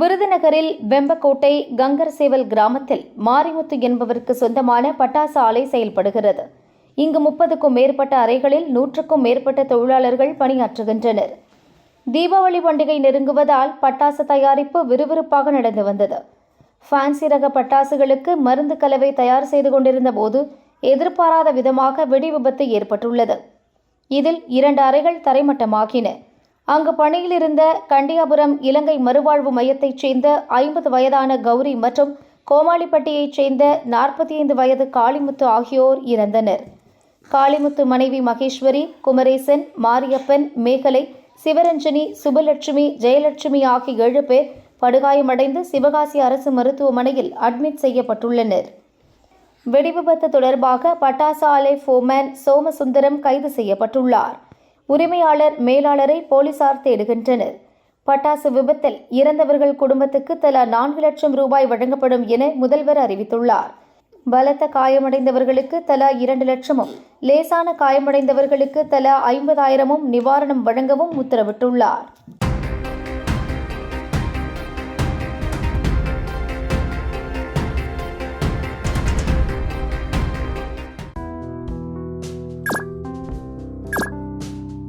விருதுநகரில் வெம்பக்கோட்டை கங்கர்சேவல் கிராமத்தில் மாரிமுத்து என்பவருக்கு சொந்தமான பட்டாசு ஆலை செயல்படுகிறது. இங்கு முப்பதுக்கும் மேற்பட்ட அறைகளில் நூற்றுக்கும் மேற்பட்ட தொழிலாளர்கள் பணியாற்றுகின்றனர். தீபாவளி பண்டிகை நெருங்குவதால் பட்டாசு தயாரிப்பு விறுவிறுப்பாக நடந்து வந்தது. ஃபேன்சி ரக பட்டாசுகளுக்கு மருந்து கலவை தயார் செய்து கொண்டிருந்த போது எதிர்பாராத விதமாக வெடி விபத்து ஏற்பட்டுள்ளது. இதில் இரண்டு அறைகள் தரைமட்டமாகின. அங்கு பணியில் இருந்த கண்டியாபுரம் இலங்கை மறுவாழ்வு மையத்தைச் சேர்ந்த ஐம்பது வயதான கௌரி மற்றும் கோமாளிப்பட்டியைச் சேர்ந்த நாற்பத்தி ஐந்து வயது காளிமுத்து ஆகியோர் இறந்தனர். காளிமுத்து மனைவி மகேஸ்வரி குமரேசன் மாரியப்பன் மேகலை சிவரஞ்சனி சுபலட்சுமி ஜெயலட்சுமி ஆகிய ஏழு பேர் படுகாயமடைந்து சிவகாசி அரசு மருத்துவமனையில் அட்மிட் செய்யப்பட்டுள்ளனர். வெடிவிபத்து தொடர்பாக பட்டாசு ஆலை ஃபோமேன் சோமசுந்தரம் கைது செய்யப்பட்டுள்ளார். உரிமையாளர் மேலாளரை போலீசார் தேடுகின்றனர். பட்டாசு விபத்தில் இறந்தவர்கள் குடும்பத்துக்கு தலா நான்கு லட்சம் ரூபாய் வழங்கப்படும் என முதல்வர் அறிவித்துள்ளார். பலத்த காயமடைந்தவர்களுக்கு தலா இரண்டு லட்சமும் லேசான காயமடைந்தவர்களுக்கு தலா ஐம்பதாயிரமும் நிவாரணம் வழங்கவும் உத்தரவிட்டுள்ளார்.